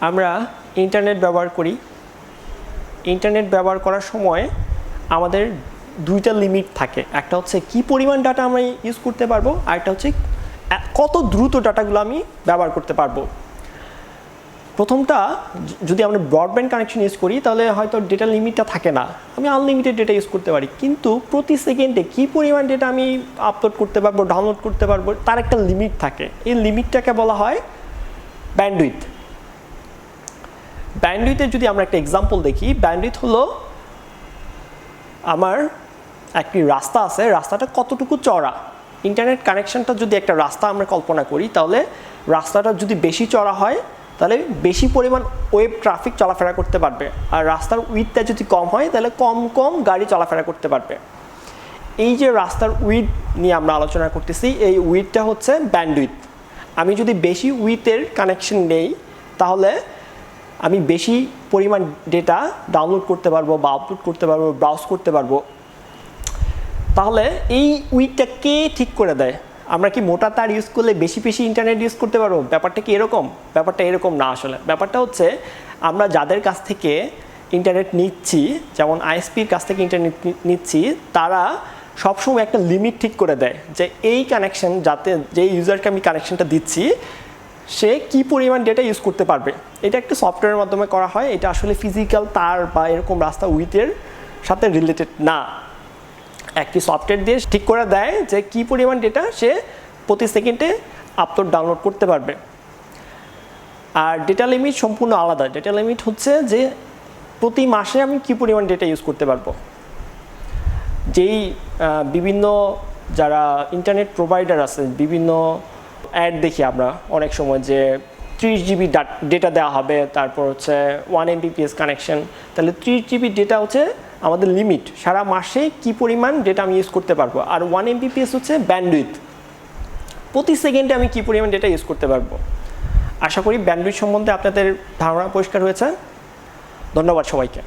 আমরা ইন্টারনেট ব্যবহার করি। ইন্টারনেট ব্যবহার করার সময় আমাদের দুইটা লিমিট থাকে। একটা হচ্ছে কি পরিমাণ ডাটা আমরা ইউজ করতে পারব, আর একটা হচ্ছে কত দ্রুত ডাটাগুলো আমি ব্যবহার করতে পারব। প্রথমটা যদি আমরা ব্রডব্যান্ড কানেকশন ইউজ করি, তাহলে হয়তো ডেটা লিমিটটা থাকে না। আমি আনলিমিটেড ডেটা ইউজ করতে পারি। কিন্তু প্রতি সেকেন্ডে কী পরিমাণ ডেটা আমি আপলোড করতে পারব ডাউনলোড করতে পারব, তার একটা লিমিট থাকে। এই লিমিটটাকে বলা হয় ব্যান্ডউইথ ব্যান্ডউইথের যদি আমরা একটা এক্সাম্পল দেখি ব্যান্ডউইথ হলো আমার একটি রাস্তা আছে, রাস্তাটা কতটুকু চড়া ইন্টারনেট কানেকশনটা যদি একটা রাস্তা আমরা কল্পনা করি, তাহলে রাস্তাটা যদি বেশি চড়া হয়, তাহলে বেশি পরিমাণ ওয়েব ট্রাফিক চলাফেরা করতে পারবে। আর রাস্তার উইথটা যদি কম হয়, তাহলে কম কম গাড়ি চলাফেরা করতে পারবে। এই যে রাস্তার উইথ নিয়ে আমরা আলোচনা করতেছি, এই উইথটা হচ্ছে ব্যান্ডউইথ আমি যদি বেশি উইথের কানেকশন নেই, তাহলে আমি বেশি পরিমাণ ডেটা ডাউনলোড করতে পারব বা আপলোড করতে পারব ব্রাউজ করতে পারব। তাহলে এই উইথটা কে ঠিক করে দেয়? আমরা কি মোটা তার ইউজ করলে বেশি বেশি ইন্টারনেট ইউজ করতে পারব? ব্যাপারটা কি এরকম? ব্যাপারটা এরকম না আসলে। ব্যাপারটা হচ্ছে, আমরা যাদের কাছ থেকে ইন্টারনেট নিচ্ছি, যেমন আইএসপির কাছ থেকে ইন্টারনেট নিচ্ছি, তারা সবসময় একটা লিমিট ঠিক করে দেয় যে এই কানেকশন যাতে যে ইউজারকে আমি কানেকশনটা দিচ্ছি সে কি পরিমাণ ডেটা ইউজ করতে পারবে? এটা একটা সফটওয়্যারের মাধ্যমে করা হয়। এটা আসলে ফিজিক্যাল তার বা এরকম রাস্তা উইথের সাথে রিলেটেড না। একটি সফটওয়্যার দিয়ে ঠিক করে দেয় যে কি পরিমাণ ডেটা সে প্রতি সেকেন্ডে আপলোড ডাউনলোড করতে পারবে। আর ডেটা লিমিট সম্পূর্ণ আলাদা। ডেটা লিমিট হচ্ছে যে প্রতি মাসে আমি কি পরিমাণ ডেটা ইউজ করতে পারব। যেই বিভিন্ন যারা ইন্টারনেট প্রোভাইডার আছে বিভিন্ন অ্যাড দেখি আমরা অনেক সময় যে ত্রিশ জিবি ডেটা দেওয়া হবে, তারপর হচ্ছে ওয়ান এমবিপিএস কানেকশন তাহলে ত্রিশ জিবি ডেটা হচ্ছে আমাদের লিমিট সারা মাসে কি পরিমাণ ডেটা আমি ইউজ করতে পারব? আর ওয়ান এমবিপিএস হচ্ছে ব্যান্ডউইথ প্রতি সেকেন্ডে আমি কি পরিমাণ ডেটা ইউজ করতে পারব? আশা করি ব্যান্ডউইথ সম্বন্ধে আপনাদের ধারণা পরিষ্কার হয়েছে। ধন্যবাদ সবাইকে।